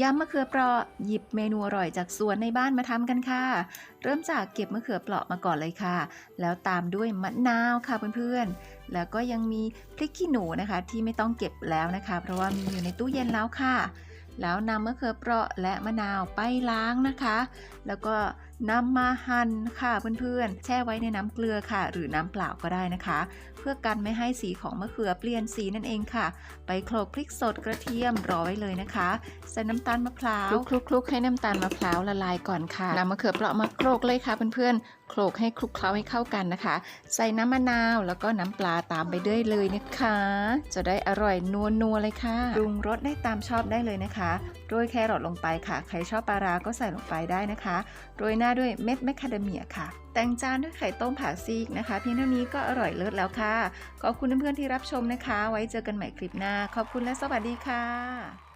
ยำมะเขือเปราะหยิบเมนูอร่อยจากสวนในบ้านมาทำกันค่ะ เริ่มจากเก็บมะเขือเปราะมาก่อนเลยค่ะ แล้วตามด้วยมะนาวค่ะเพื่อนๆ แล้วก็ยังมีพริกขี้หนูนะคะ ที่ไม่ต้องเก็บแล้วนะคะ เพราะว่ามีอยู่ในตู้เย็นแล้วค่ะ แล้วนำมะเขือเปราะและมะนาวไปล้างนะคะ แล้วก็นำมาหั่นค่ะเพื่อนๆ แช่ไว้ในน้ำเกลือค่ะ หรือน้ำเปล่าก็ได้นะคะ เพื่อกันไม่ให้สีของมะเขือเปลี่ยนสีนั่นเองค่ะ ไปโขลกพริกสดกระเทียมรอไว้เลยนะคะใส่น้ำตาลมะพร้าวคลุกคลุกให้น้ำตาลมะพร้าวละลายก่อนค่ะนำมะเขือเปราะมาโขลกเลยค่ะเพื่อนๆโขลกให้คลุกเคล้าให้เข้ากันนะคะ ใส่น้ำมะนาวแล้วก็น้ำปลาตามไปด้วยเลยนะคะ จะได้อร่อยนัวนัวๆเลยค่ะปรุงรสได้ตามชอบได้เลยนะคะโรยแครอทลงไปค่ะ ใครชอบปลาร้าก็ใส่ลงไปได้นะคะ โรยหน้าด้วยเม็ดแมคคาเดเมียค่ะ แต่งจานด้วยไข่ต้มผ่าซีกนะคะ เพียงเท่านี้ก็อร่อยเลิศแล้วค่ะ ขอบคุณเพื่อนๆที่รับชมนะคะ ไว้เจอกันใหม่คลิปหน้า ขอบคุณและสวัสดีค่ะ